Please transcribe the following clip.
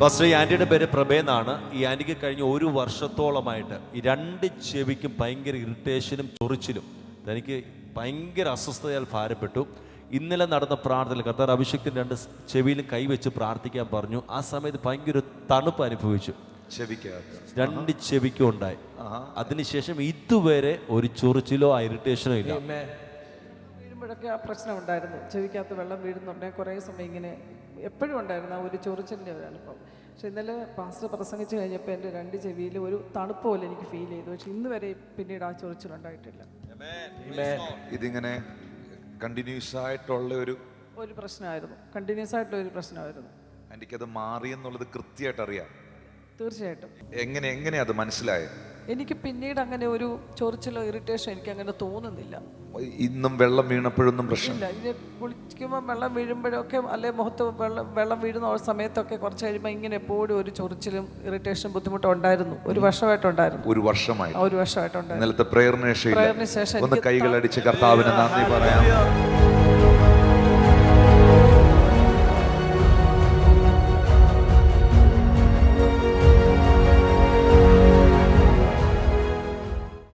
First ഈ ആന്റിയുടെ പേര് പ്രഭേന്നാണ് ഈ ആന്റിക്ക് കഴിഞ്ഞ ഒരു വർഷത്തോളമായിട്ട് ഈ രണ്ട് ചെവിക്കും ഭയങ്കര ഇറിറ്റേഷനും ചൊറിച്ചിലും തനിക്ക് ഭയങ്കര അസ്വസ്ഥതയാൽ ഭാരപ്പെട്ടു. ഇന്നലെ നടന്ന പ്രാർത്ഥനയിൽ കർത്താർ അഭിഷേകത്തിന് രണ്ട് ചെവിയിലും കൈവച്ച് പ്രാർത്ഥിക്കാൻ പറഞ്ഞു. ആ സമയത്ത് ഭയങ്കര തണുപ്പ് അനുഭവിച്ചു. രണ്ട് ചെവിക്കും ഉണ്ടായി. അതിനുശേഷം ഇതുവരെ ഒരു ചൊറിച്ചിലോ ഇറിറ്റേഷനോ ഇല്ല. വീഴുമ്പോഴൊക്കെ ആ പ്രശ്നം ഉണ്ടായിരുന്നു. ചെവിക്കകത്ത് വെള്ളം വീഴുന്നുണ്ടെങ്കിൽ കുറേ സമയം ഇങ്ങനെ എപ്പോഴും ഉണ്ടായിരുന്നു ആ ഒരു ചൊറിച്ചിലിന്റെ ഒരു അനുഭവം. പക്ഷെ ഇന്നലെ പാസ്റ്റർ പ്രസംഗിച്ചു കഴിഞ്ഞപ്പോൾ എന്റെ രണ്ട് ചെവിയിൽ ഒരു തണുപ്പ് പോലെ എനിക്ക് ഫീൽ ചെയ്തു. പക്ഷെ ഇന്ന് വരെ പിന്നീട് ആ ചൊറിച്ചിലുണ്ടായിട്ടില്ല ഇതിങ്ങനെ കണ്ടിന്യൂസ് ആയിട്ടുള്ള ഒരു ഒരു പ്രശ്നമായിരുന്നു. കണ്ടിന്യൂസ് ആയിട്ടുള്ള ഒരു പ്രശ്നമായിരുന്നു. എനിക്കത് മാറി എന്നുള്ളത് കൃത്യമായിട്ട് അറിയാം. തീർച്ചയായിട്ടും. എങ്ങനെ എങ്ങനെ അത് മനസ്സിലായത്? എനിക്ക് പിന്നീട് അങ്ങനെ ഒരു ചൊറിച്ചിലോ ഇറിറ്റേഷൻ എനിക്ക് അങ്ങനെ തോന്നുന്നില്ല. ഇന്നും വെള്ളം വീണപ്പോഴൊന്നും പ്രശ്നമില്ല ഇത് കുളിക്കുമ്പോൾ വെള്ളം വീഴുമ്പോഴൊക്കെ അല്ലെ മുഖത്ത് വെള്ളം വെള്ളം വീഴുന്ന സമയത്തൊക്കെ കുറച്ച് കഴിയുമ്പോൾ ഇങ്ങനെ എപ്പോഴും ഒരു ചൊറിച്ചിലും ഇറിറ്റേഷൻ ബുദ്ധിമുട്ടും ഉണ്ടായിരുന്നു ഒരു വർഷമായിട്ടുണ്ടായിരുന്നു. ഒരു വർഷമായി. ഒരു വർഷമായിട്ടുണ്ടായിരുന്നു. ഇന്നലത്തെ പ്രയറിന് ശേഷം ഒന്ന് കൈകൾ അടിച്ച് കർത്താവിന് നന്ദി പറയാം.